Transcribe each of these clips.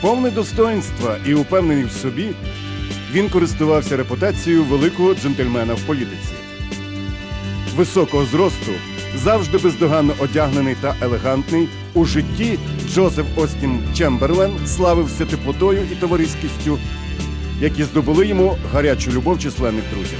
Повне достоинства і упевнений в собі, він користувався репутацією великого джентльмена в політиці. Високого зросту, завжди бездоганно одягнений та елегантний, у житті Джозеф Остін Чемберлен славився теплотою і товариськістю, які здобули йому гарячу любов численних друзів.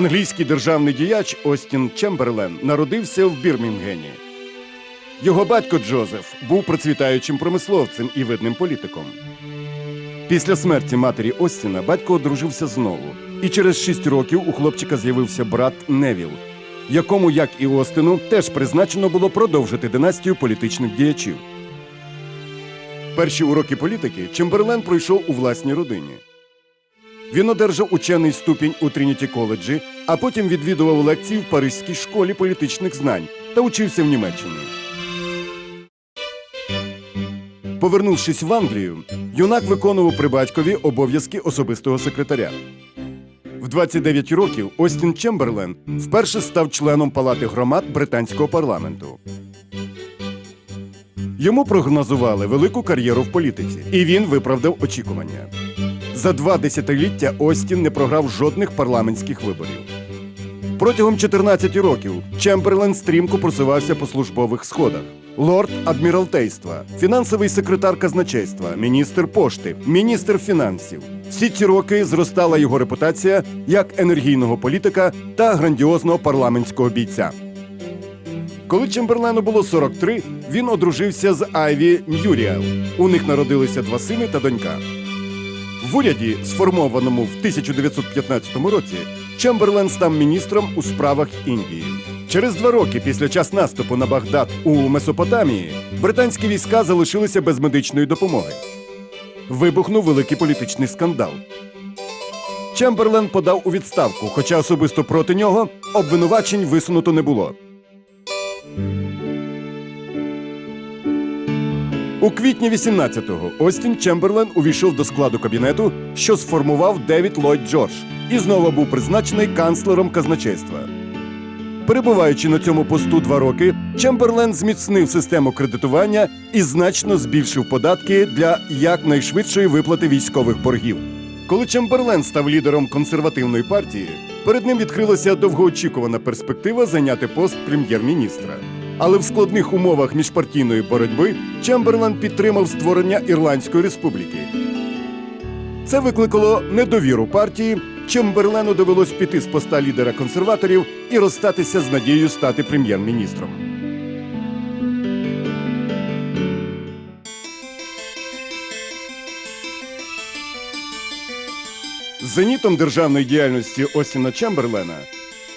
Англійський державний діяч Остін Чемберлен народився в Бірмінгені. Його батько Джозеф був процвітаючим промисловцем і видним політиком. Після смерті матері Остіна батько одружився знову, і через шість років у хлопчика з'явився брат Невіл, якому, як і Остину, теж призначено було продовжити династію політичних діячів. Перші уроки політики Чемберлен пройшов у власній родині. Він одержав учений ступінь у Трініті коледжі, а потім відвідував лекції в Паризькій школі політичних знань та учився в Німеччині. Повернувшись в Англію, юнак виконував при батькові обов'язки особистого секретаря. В 29 років Остін Чемберлен вперше став членом Палати громад британського парламенту. Йому прогнозували велику кар'єру в політиці, і він виправдав очікування. За два десятиліття Остін не програв жодних парламентських виборів. Протягом 14 років Чемберлен стрімко просувався по службових сходах. Лорд адміралтейства, фінансовий секретар казначейства, міністр пошти, міністр фінансів. Всі ці роки зростала його репутація як енергійного політика та грандіозного парламентського бійця. Коли Чемберлену було 43, він одружився з Айві М'юріел. У них народилися два сини та донька. В уряді, сформованому в 1915 році, Чемберлен став міністром у справах Індії. Через два роки після час наступу на Багдад у Месопотамії британські війська залишилися без медичної допомоги. Вибухнув великий політичний скандал. Чемберлен подав у відставку, хоча особисто проти нього обвинувачень висунуто не було. У квітні 18-го Остін Чемберлен увійшов до складу кабінету, що сформував Девід Ллойд Джордж, і знову був призначений канцлером казначейства. Перебуваючи на цьому посту два роки, Чемберлен зміцнив систему кредитування і значно збільшив податки для якнайшвидшої виплати військових боргів. Коли Чемберлен став лідером консервативної партії, перед ним відкрилася довгоочікувана перспектива зайняти пост прем'єр-міністра. Але в складних умовах міжпартійної боротьби Чемберлен підтримав створення Ірландської республіки. Це викликало недовіру партії. Чемберлену довелось піти з поста лідера консерваторів і розстатися з надією стати прем'єр-міністром. Зенітом державної діяльності Остіна Чемберлена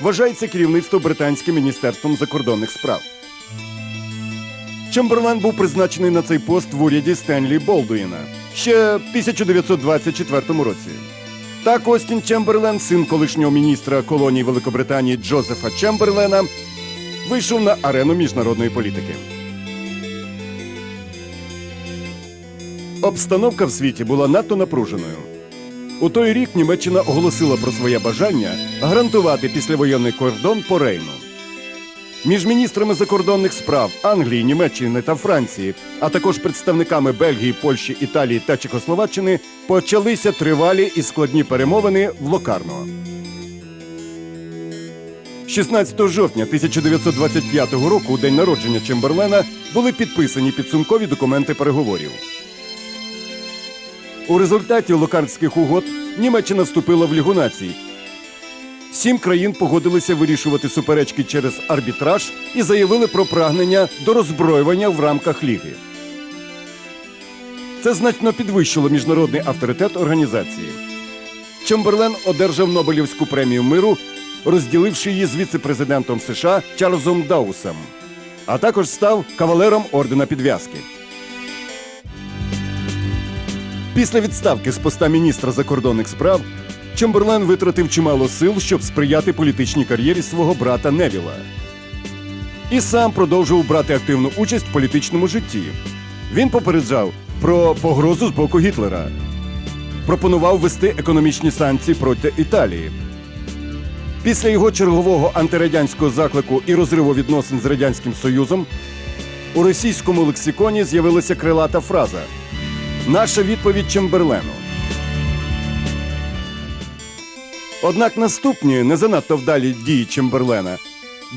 вважається керівництво британським міністерством закордонних справ. Чемберлен був призначений на цей пост в уряді Стенлі Болдуїна ще в 1924 році. Так Остін Чемберлен, син колишнього міністра колонії Великобританії Джозефа Чемберлена, вийшов на арену міжнародної політики. Обстановка в світі була надто напруженою. У той рік Німеччина оголосила про своє бажання гарантувати післявоєнний кордон по Рейну. Між міністрами закордонних справ Англії, Німеччини та Франції, а також представниками Бельгії, Польщі, Італії та Чехословаччини почалися тривалі і складні перемовини в Локарно. 16 жовтня 1925 року, у день народження Чемберлена, були підписані підсумкові документи переговорів. У результаті локарнських угод Німеччина вступила в Лігу націй, Сім країн погодилися вирішувати суперечки через арбітраж і заявили про прагнення до роззброювання в рамках ліги. Це значно підвищило міжнародний авторитет організації. Чемберлен одержав Нобелівську премію миру, розділивши її з віце-президентом США Чарльзом Даусом, а також став кавалером ордена підв'язки. Після відставки з поста міністра закордонних справ Чемберлен витратив чимало сил, щоб сприяти політичній кар'єрі свого брата Невіла. І сам продовжував брати активну участь в політичному житті. Він попереджав про погрозу з боку Гітлера, пропонував ввести економічні санкції проти Італії. Після його чергового антирадянського заклику і розриву відносин з Радянським Союзом у російському лексиконі з'явилася крилата фраза Наша відповідь Чемберлену. Однак наступні не занадто вдалі дії Чемберлена,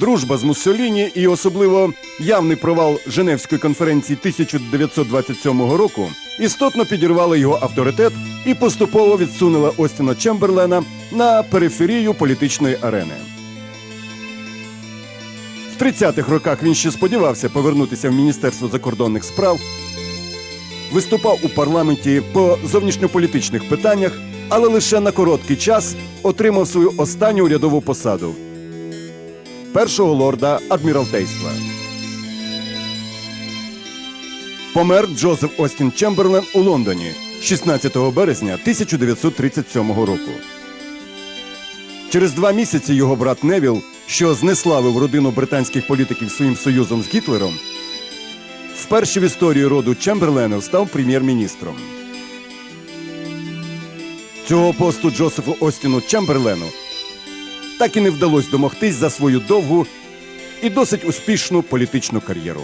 дружба з Муссоліні і особливо явний провал Женевської конференції 1927 року істотно підірвали його авторитет і поступово відсунула Остіна Чемберлена на периферію політичної арени. В 30-х роках він ще сподівався повернутися в Міністерство закордонних справ, виступав у парламенті по зовнішньополітичних питаннях, але лише на короткий час отримав свою останню урядову посаду першого лорда адміралтейства. Помер Джозеф Остін Чемберлен у Лондоні 16 березня 1937 року. Через два місяці його брат Невіл, що знеславив родину британських політиків своїм союзом з Гітлером, вперше в історії роду Чемберленів став прем'єр-міністром. Цього посту Джосефу Остіну Чемберлену так і не вдалося домогтись за свою довгу і досить успішну політичну кар'єру.